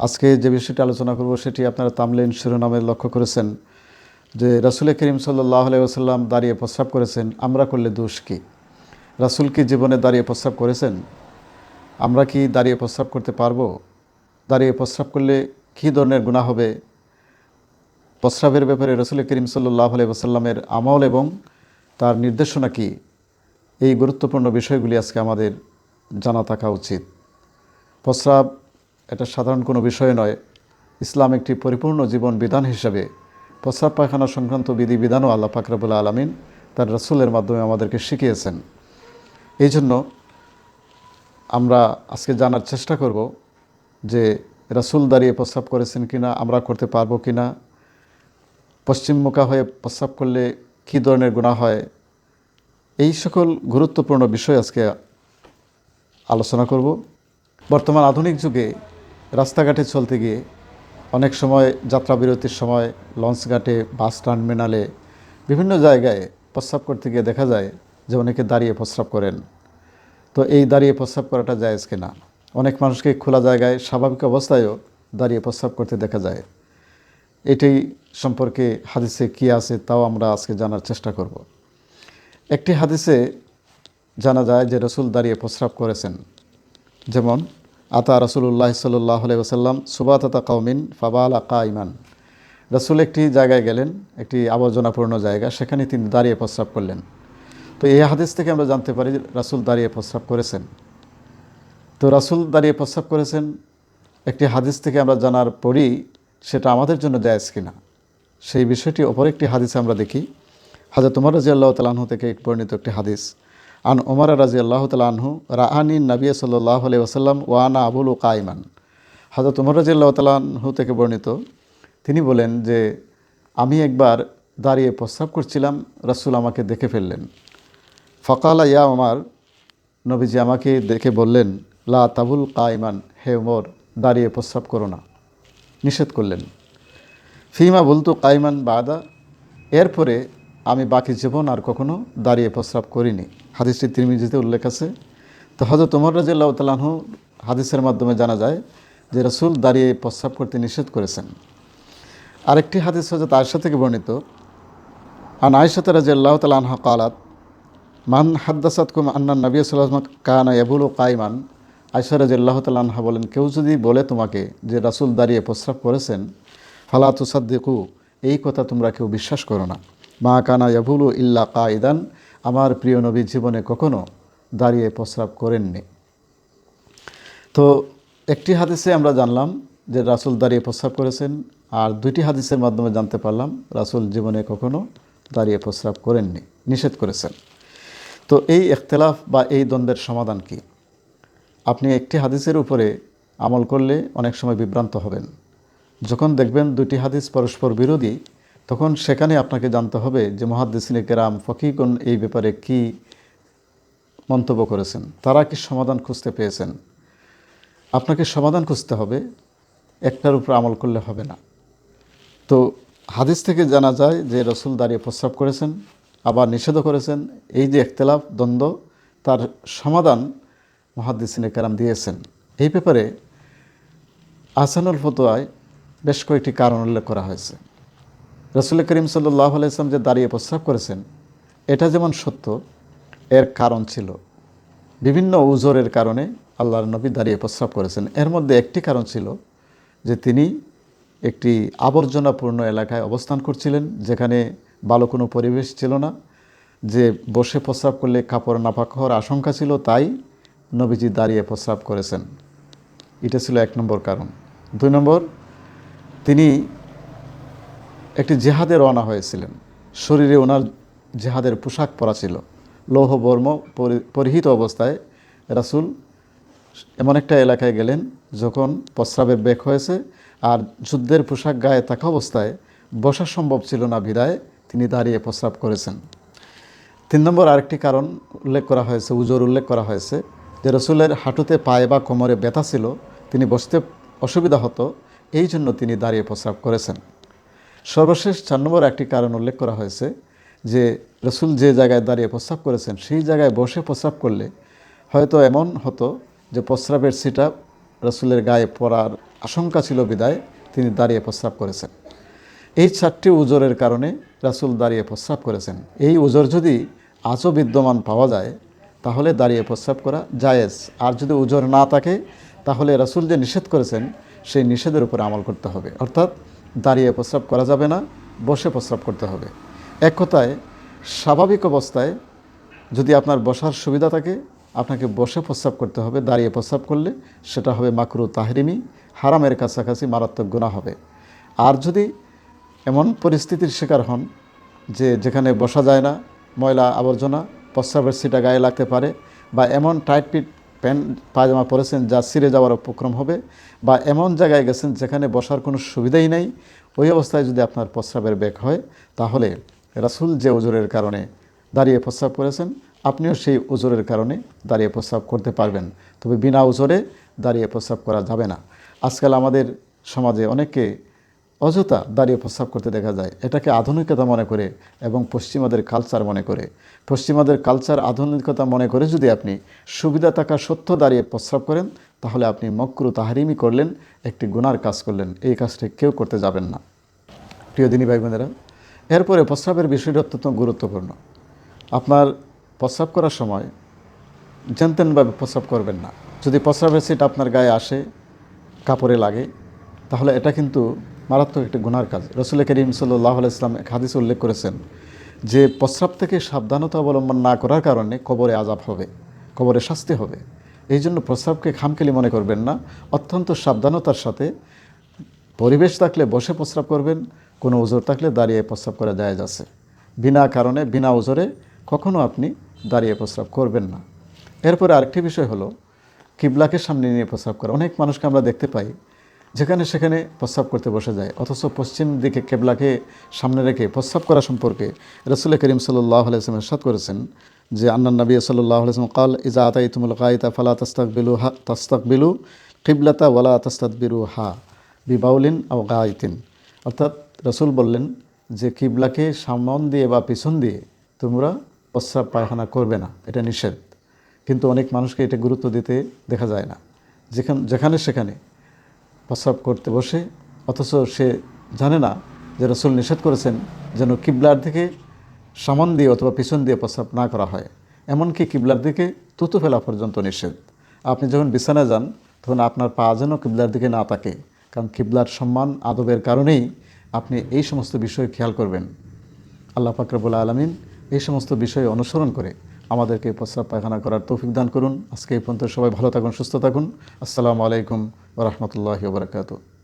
আজকে যে বিষয়টি আলোচনা করব সেটি আপনারা তামলিন শিরোনামে লক্ষ্য করেছেন যে রাসুল করিম সাল্লাহ আলাইসাল্লাম দাঁড়িয়ে প্রস্রাব করেছেন, আমরা করলে দোষ কী? রাসুল কি জীবনে দাঁড়িয়ে প্রস্রাব করেছেন? আমরা কি দাঁড়িয়ে প্রস্রাব করতে পারব? দাঁড়িয়ে প্রস্রাব করলে কী ধরনের গুণা হবে? প্রস্রাবের ব্যাপারে রসুল করিম সাল্লাহ আলাইসাল্লামের আমল এবং তার নির্দেশনা কি? এই গুরুত্বপূর্ণ বিষয়গুলি আজকে আমাদের জানা থাকা উচিত। প্রস্রাব এটা সাধারণ কোনো বিষয় নয়। ইসলাম একটি পরিপূর্ণ জীবন বিধান হিসাবে প্রস্রাব পায়খানা সংক্রান্ত বিধি বিধানও আল্লাহ ফাকরাবুল্লা আলমিন তার রসুলের মাধ্যমে আমাদেরকে শিখিয়েছেন। এই জন্য আমরা আজকে জানার চেষ্টা করব যে রাসুল দাঁড়িয়ে প্রস্রাব করেছেন কিনা, আমরা করতে পারব কিনা পশ্চিমমুখা হয়ে প্রস্রাব করলে কী ধরনের গুণা হয়, এই সকল গুরুত্বপূর্ণ বিষয় আজকে আলোচনা করব। বর্তমান আধুনিক যুগে রাস্তাঘাটে চলতে গিয়ে অনেক সময় যাত্রা বিরতির সময় লঞ্চ ঘাটে বাস টার্মিনালে, বিভিন্ন জায়গায় প্রস্রাব করতে গিয়ে দেখা যায় যে অনেকে দাঁড়িয়ে প্রস্রাব করেন। তো এই দাঁড়িয়ে প্রস্রাব করাটা জায়েজ কিনা? অনেক মানুষকে খোলা জায়গায়, স্বাভাবিক অবস্থায়ও দাঁড়িয়ে প্রস্রাব করতে দেখা যায়। এটাই সম্পর্কে হাদিসে কী আছে তাও আমরা আজকে জানার চেষ্টা করব। একটি হাদিসে জানা যায় যে রসুল দাঁড়িয়ে প্রস্রাব করেছেন। যেমন আতা রসুল্লাহ সাল্লাহ ওসাল্লাম সুবাতা কৌমিন ফাবাল আকা ইমান রসুল একটি জায়গায় গেলেন, একটি আবর্জনাপূর্ণ জায়গা, সেখানে তিনি দাঁড়িয়ে প্রস্রাব করলেন। তো এই হাদিস থেকে আমরা জানতে পারি রাসুল দাঁড়িয়ে প্রস্রাব করেছেন। তো রাসুল দাঁড়িয়ে প্রস্রাব করেছেন, একটি হাদিস থেকে আমরা জানার পরই সেটা আমাদের জন্য জায়েজ কিনা, সেই বিষয়টি অপর একটি হাদিসে আমরা দেখি। হাজরত তোমার রাজি আল্লাহ তালাহু থেকে বর্ণিত একটি হাদিস। আন উমর রাজি আল্লাহ তালাহু রাহানি নবী সাল্লাহ আলি ওসাল্লাম ওয়ানা আবুল কাইমান হাজরত উমর রাজি আল্লাহ তালাহু থেকে বর্ণিত, তিনি বলেন যে, আমি একবার দাঁড়িয়ে প্রস্রাব করছিলাম, রাসুল আমাকে দেখে ফেললেন। ফকালা, ইয়া আমার নবীজি আমাকে দেখে বললেন, লা তাবুল কাইমান হে উমর, দাঁড়িয়ে প্রস্রাব করো না, নিষেধ করলেন। ফিমা বলতো কাইমান বাদা, এরপরে আমি বাকি জীবন আর কখনো দাঁড়িয়ে প্রস্রাব করিনি। হাদিসটি তিরমিজিতে উল্লেখ আছে। তো হজরত উমর রাজিল্লাহ তালাহু হাদিসের মাধ্যমে জানা যায় যে রসুল দাঁড়িয়ে প্রস্রাব করতে নিষেধ করেছেন। আরেকটি হাদিস হজরত আয়সা থেকে বর্ণিত। আন আয়সাত রাজিয়াল্লাহ তালাহা কালাত, মান হাদ্দাসাত কুম আন্না নবী সাল্লাম কানা এবুল ও কাইমান আয়সা রাজিয়াল্লাহ তালাহা বলেন, কেউ যদি বলে তোমাকে যে রাসুল দাঁড়িয়ে প্রস্রাব করেছেন ফালাতু সাদ্দিকু এই কথা তোমরা কেউ বিশ্বাস করো না। মা কানা ইয়াবুলু ইল্লা কাইদান আমার প্রিয় নবী জীবনে কখনো দাঁড়িয়ে প্রস্রাব করেননি। তো একটি হাদিসে আমরা জানলাম যে রাসুল দাঁড়িয়ে প্রস্রাব করেছেন, আর দুইটি হাদিসের মাধ্যমে জানতে পারলাম রাসুল জীবনে কখনো দাঁড়িয়ে প্রস্রাব করেননি, নিষেধ করেছেন। তো এই এখতলাফ বা এই দ্বন্দ্বের সমাধান কি? আপনি একটি হাদিসের উপরে আমল করলে অনেক সময় বিভ্রান্ত হবেন। যখন দেখবেন দুটি হাদিস পরস্পর বিরোধী তখন সেখানে আপনাকে জানতে হবে যে মহাদ্দিসিনে কেরাম ফকিগণ এই ব্যাপারে কি মন্তব্য করেছেন। তারা কি সমাধান খুঁজতে পেয়েছেন? আপনাকে সমাধান খুঁজতে হবে, একটার উপর আমল করলে হবে না। তো হাদিস থেকে জানা যায় যে রসুল দাঁড়িয়ে প্রস্রাব করেছেন, আবার নিষেধও করেছেন, এই যে একতলাফ, দ্বন্দ্ব, তার সমাধান মহাদ্দিসিনে কেরাম দিয়েছেন। এই ব্যাপারে আসানুল ফতোয়ায় বেশ কয়েকটি কারণ উল্লেখ করা হয়েছে। রসুল করিম সাল্লাহ আলাইসলাম যে দাঁড়িয়ে প্রস্রাব করেছেন, এটা যেমন সত্য, এর কারণ ছিল বিভিন্ন উজোরের কারণে আল্লাহর নবী দাঁড়িয়ে প্রস্রাব করেছেন। এর মধ্যে একটি কারণ ছিল যে তিনি একটি আবর্জনাপূর্ণ এলাকায় অবস্থান করছিলেন, যেখানে ভালো কোনো পরিবেশ ছিল না, যে বসে প্রস্রাব করলে কাপড় নাপাক হওয়ার আশঙ্কা ছিল, তাই নবীজি দাঁড়িয়ে প্রস্রাব করেছেন। এটা ছিল এক নম্বর কারণ। দুই নম্বর, তিনি একটি জেহাদে রওনা হয়েছিলেন। শরীরে ওনার জেহাদের পোশাক পরা ছিল। লৌহ বর্ম পরিহিত অবস্থায় রাসুল এমন একটা এলাকায় গেলেন যখন প্রস্রাবের বেগ হয়েছে আর যুদ্ধের পোশাক গায়ে থাকা অবস্থায় বসা সম্ভব ছিল না বিদায়, তিনি দাঁড়িয়ে প্রস্রাব করেছেন। তিন নম্বর আরেকটি কারণ উল্লেখ করা হয়েছে, উজোর উল্লেখ করা হয়েছে, যে রসুলের হাঁটুতে পায়ে বা কোমরে ব্যথা ছিল, তিনি বসতে অসুবিধা হতো, এই জন্য তিনি দাঁড়িয়ে প্রস্রাব করেছেন। সর্বশেষ চার নম্বর একটি কারণ উল্লেখ করা হয়েছে যে রসুল যে জায়গায় দাঁড়িয়ে প্রস্রাব করেছেন, সেই জায়গায় বসে প্রস্রাব করলে হয়তো এমন হতো যে প্রস্রাবের সিটা রসুলের গায়ে পড়ার আশঙ্কা ছিল বিদায়, তিনি দাঁড়িয়ে প্রস্রাব করেছেন। এই চারটি উজরের কারণে রাসূল দাঁড়িয়ে প্রস্রাব করেছেন। এই উজর যদি আজও বিদ্যমান পাওয়া যায়, তাহলে দাঁড়িয়ে প্রস্রাব করা জায়েজ। আর যদি উজর না থাকে, তাহলে রাসূল যে নিষেধ করেছেন, সেই নিষেধের উপরে আমল করতে হবে। অর্থাৎ দাঁড়িয়ে প্রস্রাব করা যাবে না, বসে প্রস্রাব করতে হবে। এক কথায়, স্বাভাবিক অবস্থায় যদি আপনার বসার সুবিধা থাকে, আপনাকে বসে প্রস্রাব করতে হবে, দাঁড়িয়ে প্রস্রাব করলে সেটা হবে মাকরু তাহরিমি, হারামের কাছাকাছি মারাত্মক গুণা হবে। আর যদি এমন পরিস্থিতির শিকার হন যে যেখানে বসা যায় না, ময়লা আবর্জনা, প্রস্রাবের সিটা গায়ে লাগতে পারে বা এমন টাইট পিট প্যান্ট, পায়জামা পরেছেন, যা ছিঁড়ে যাওয়ার উপক্রম হবে বা এমন জায়গায় গেছেন যেখানে বসার কোনো সুবিধাই নেই, ওই অবস্থায় যদি আপনার প্রস্রাবের বেগ হয়, তাহলে রাসূল যে ওজোরের কারণে দাঁড়িয়ে প্রস্রাব করেছেন, আপনিও সেই ওজোরের কারণে দাঁড়িয়ে প্রস্রাব করতে পারবেন। তবে বিনা ওজোরে দাঁড়িয়ে প্রস্রাব করা যাবে না। আজকাল আমাদের সমাজে অনেকে অযথা দাঁড়িয়ে প্রস্রাব করতে দেখা যায়। এটাকে আধুনিকতা মনে করে এবং পশ্চিমাদের কালচার মনে করে। পশ্চিমাদের কালচার আধুনিকতা মনে করে যদি আপনি সুবিধা থাকা সত্য দাঁড়িয়ে প্রস্রাব করেন, তাহলে আপনি মক্রু তাহারিমি করলেন, একটি গুনার কাজ করলেন। এই কাজটি কেউ করতে যাবেন না। প্রিয় দিনী ভাই বোনেরা, এরপরে প্রস্রাবের বিষয়টি অত্যন্ত গুরুত্বপূর্ণ। আপনার প্রস্রাব করার সময় জানতেনভাবে প্রস্রাব করবেন না। যদি প্রস্রাবের সিট আপনার গায়ে আসে, কাপড়ে লাগে, তাহলে এটা কিন্তু মারাত্মক একটি গুনার কাজ। রসুল করিম সাল্লাহ ইসলাম এক হাদিস উল্লেখ করেছেন যে, প্রস্রাব থেকে সাবধানতা অবলম্বন না করার কারণে কবরে আজাব হবে, কবরে শাস্তি হবে। এই জন্য প্রস্রাবকে খামখেলি মনে করবেন না। অত্যন্ত সাবধানতার সাথে পরিবেশ থাকলে বসে প্রস্রাব করবেন, কোনো ওজোর থাকলে দাঁড়িয়ে প্রস্রাব করা যায় আছে। বিনা কারণে, বিনা ওজোরে কখনো আপনি দাঁড়িয়ে প্রস্রাব করবেন না। এরপরে আরেকটি বিষয় হলো, কিবলাকে সামনে নিয়ে প্রস্রাব করা। অনেক মানুষকে আমরা দেখতে পাই যেখানে সেখানে প্রস্রাব করতে বসে যায়। অথচ পশ্চিম দিকে কেবলাকে সামনে রেখে প্রস্রাব করা সম্পর্কে রসুল করিম সাল্লাহ আলাইসলাম এরশাদ করেছেন যে আন্নান নবী সাল্লাহ আলাইসলাম কাল ইজা আতাই তুমুল কাইতা ফালা তস্তাক বিলু হা তস্তাক বিলু কিবলাতা ওয়ালা তস্তাদ বিরু হা, বিবাউলিন ও গাইতিন অর্থাৎ রসুল বললেন যে, কিবলাকে সামন দিয়ে বা পিছন দিয়ে তোমরা প্রস্রাব পায়খানা করবে না, এটা নিষেধ। কিন্তু অনেক মানুষকে এটা গুরুত্ব দিতে দেখা যায় না। যেখানে যেখানে সেখানে প্রস্রাব করতে বসে, অথচ সে জানে না যে রসুল নিষেধ করেছেন যেন কিবলার দিকে সামান দিয়ে অথবা পিছন দিয়ে প্রস্রাব না করা হয়। এমনকি কিবলার দিকে তুতু ফেলা পর্যন্ত নিষেধ। আপনি যখন বিছানায় যান, তখন আপনার পা যেন কিবলার দিকে না তাকে, কারণ কিবলার সম্মান আদবের কারণেই আপনি এই সমস্ত বিষয় খেয়াল করবেন। আল্লাহ ফাকরাবুল আলমিন এই সমস্ত বিষয় অনুসরণ করে আমাদেরকে প্রস্রাব পায়খানা করার তৌফিক দান করুন। আজকে এই পর্যন্ত সবাই ভালো থাকুন, সুস্থ থাকুন। আসসালামু আলাইকুম ورحمة الله وبركاته.